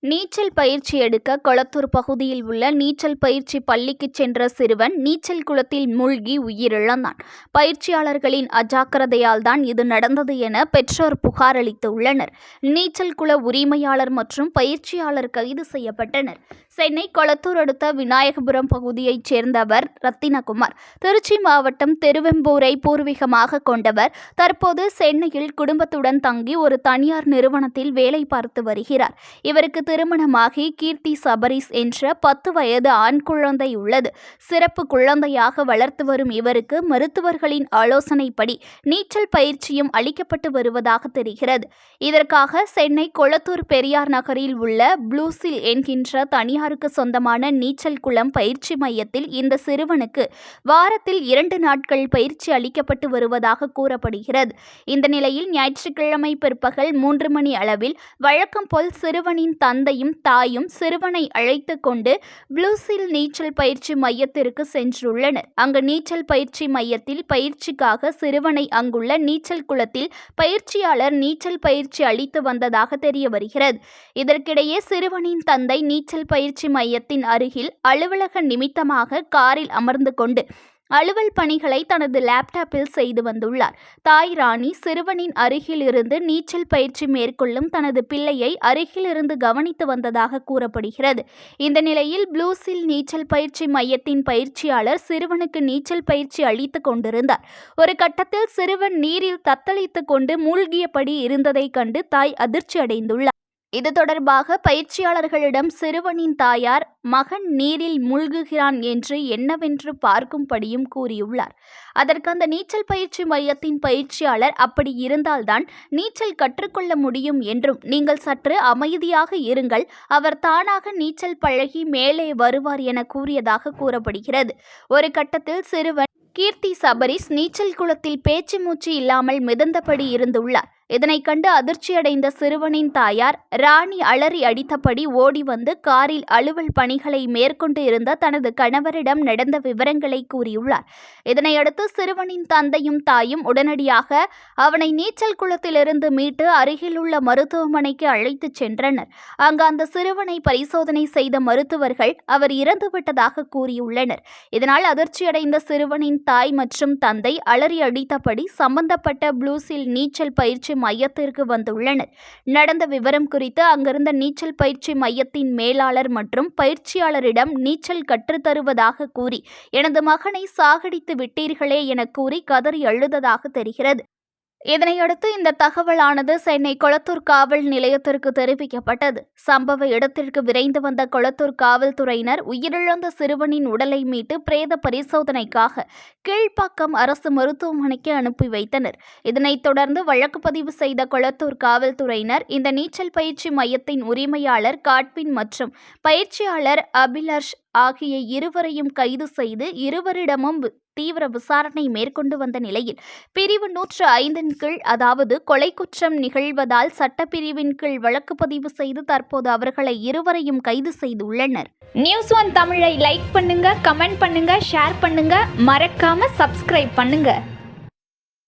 நீச்சல் பயிற்சி எடுக்க கொளத்தூர் பகுதியில் உள்ள நீச்சல் பயிற்சி பள்ளிக்கு சென்ற சிறுவன் நீச்சல் குளத்தில் மூழ்கி உயிரிழந்தான். பயிற்சியாளர்களின் அஜாக்கிரதையால் தான் இது நடந்தது என பெற்றோர் புகார் அளித்துள்ளனர். நீச்சல் குள உரிமையாளர் மற்றும் பயிற்சியாளர் கைது செய்யப்பட்டனர். சென்னை கொளத்தூர் அடுத்த விநாயகபுரம் பகுதியைச் சேர்ந்தவர் ரத்தினகுமார். திருச்சி மாவட்டம் திருவெம்பூரை பூர்வீகமாக கொண்டவர். தற்போது சென்னையில் குடும்பத்துடன் தங்கி ஒரு தனியார் நிறுவனத்தில் வேலை பார்த்து வருகிறார். இவருக்கு திருமணமாகி கீர்த்தி சபரிஸ் என்ற பத்து வயது ஆண் குழந்தை உள்ளது. சிறப்பு குழந்தையாக வளர்த்து வரும் இவருக்கு மருத்துவர்களின் ஆலோசனைப்படி நீச்சல் பயிற்சியும் அளிக்கப்பட்டு வருவதாக தெரிகிறது. இதற்காக சென்னை கொளத்தூர் பெரியார் நகரில் உள்ள ப்ளூசில் என்கின்ற தனியார் தனியாருக்கு சொந்தமான நீச்சல் குளம் பயிற்சி மையத்தில் இந்த சிறுவனுக்கு வாரத்தில் இரண்டு நாட்கள் பயிற்சி அளிக்கப்பட்டு வருவதாக கூறப்படுகிறது. இந்த நிலையில் ஞாயிற்றுக்கிழமை பிற்பகல் மூன்று மணி அளவில் வழக்கம் போல் சிறுவனின் தந்தையும் தாயும் சிறுவனை அழைத்து கொண்டு ப்ளூசில் நீச்சல் பயிற்சி மையத்திற்கு சென்றுள்ளனர். அங்கு நீச்சல் பயிற்சி மையத்தில் பயிற்சிக்காக சிறுவனை அங்குள்ள நீச்சல் குளத்தில் பயிற்சியாளர் நீச்சல் பயிற்சி அளித்து வந்ததாக தெரிய வருகிறது இதற்கிடையே சிறுவனின் தந்தை நீச்சல் பயிற்சி மையத்தின் அருகில் அலுவலக நிமித்தமாக காரில் அமர்ந்து கொண்டு அலுவல் பணிகளை தனது லேப்டாப்பில் செய்து வந்துள்ளார். தாய் ராணி சிறுவனின் அருகிலிருந்து நீச்சல் பயிற்சி மேற்கொள்ளும் தனது பிள்ளையை அருகிலிருந்து கவனித்து வந்ததாக கூறப்படுகிறது. இந்த நிலையில் ப்ளூசில் நீச்சல் பயிற்சி மையத்தின் பயிற்சியாளர் சிறுவனுக்கு நீச்சல் பயிற்சி அளித்து கொண்டிருந்தார். ஒரு கட்டத்தில் சிறுவன் நீரில் தத்தளித்து கொண்டு மூழ்கியபடி இருந்ததைக் கண்டு தாய் அதிர்ச்சி அடைந்துள்ளார் இது தொடர்பாக பயிற்சியாளர்களிடம் சிறுவனின் தாயார் மகன் நீரில் மூழ்குகிறான் என்று என்னவென்று பார்க்கும்படியும் கூறியுள்ளார். அதற்கு அந்த நீச்சல் பயிற்சி மையத்தின் பயிற்சியாளர் அப்படி இருந்தால்தான் நீச்சல் கற்றுக்கொள்ள முடியும் என்றும் நீங்கள் சற்று அமைதியாக இருங்கள் அவர் தானாக நீச்சல் பழகி மேலே வருவார் என கூறியதாக கூறப்படுகிறது. ஒரு கட்டத்தில் சிறுவன் கீர்த்தி சபரிஸ் நீச்சல் குளத்தில் பேச்சு மூச்சு இல்லாமல் மிதந்தபடி இருந்துள்ளார். இதனைக் கண்டு அதிர்ச்சியடைந்த சிறுவனின் தாயார் ராணி அலறி அடித்தபடி ஓடி வந்து காரில் அலுவல் பணிகளை மேற்கொண்டு இருந்த தனது கணவரிடம் நடந்த விவரங்களை கூறியுள்ளார். இதனையடுத்து சிறுவனின் தந்தையும் தாயும் உடனடியாக அவனை நீச்சல் குளத்திலிருந்து மீட்டு அருகிலுள்ள மருத்துவமனைக்கு அழைத்துச் சென்றனர். அங்கு அந்த சிறுவனை பரிசோதனை செய்த மருத்துவர்கள் அவர் இறந்துவிட்டதாக கூறியுள்ளனர். இதனால் அதிர்ச்சியடைந்த சிறுவனின் தாய் மற்றும் தந்தை அலறி அடித்தபடி சம்பந்தப்பட்ட ப்ளூஸில் நீச்சல் பயிற்சி மையத்திற்கு வந்துள்ளனர். நடந்த விவரம் குறித்து அங்கிருந்த நீச்சல் பயிற்சி மையத்தின் மேலாளர் மற்றும் பயிற்சியாளரிடம் நீச்சல் கற்றுத்தருவதாக கூறி எனது மகனை சாகடித்து விட்டீர்களே என கூறி கதறி அழுததாக தெரிகிறது. இதனையடுத்து இந்த தகவலானது சென்னை கொளத்தூர் காவல் நிலையத்திற்கு தெரிவிக்கப்பட்டது. சம்பவ இடத்திற்கு விரைந்து வந்த கொளத்தூர் காவல்துறையினர் உயிரிழந்த சிறுவனின் உடலை மீட்டு பிரேத பரிசோதனைக்காக கீழ்ப்பாக்கம் அரசு மருத்துவமனைக்கு அனுப்பி வைத்தனர். இதனைத் தொடர்ந்து வழக்கு பதிவு செய்த கொளத்தூர் காவல்துறையினர் இந்த நீச்சல் பயிற்சி மையத்தின் உரிமையாளர் காட்வின் மற்றும் பயிற்சியாளர் அபிலர்ஷ் ஆகிய இருவரையும் கைது செய்து இருவரிடமும் தீவிர விசாரணை மேற்கொண்டு வந்த நிலையில் பிரிவு நூற்று ஐந்தின் கீழ் அதாவது கொலை குற்றம் நிகழ்வதால் சட்டப்பிரிவின் கீழ் வழக்கு பதிவு செய்து தற்போது அவர்களை இருவரையும் கைது செய்துள்ளனர். நியூஸ் ஒன் தமிழை லைக் பண்ணுங்க கமெண்ட் பண்ணுங்க ஷேர் பண்ணுங்க மறக்காம சப்ஸ்கிரைப் பண்ணுங்க.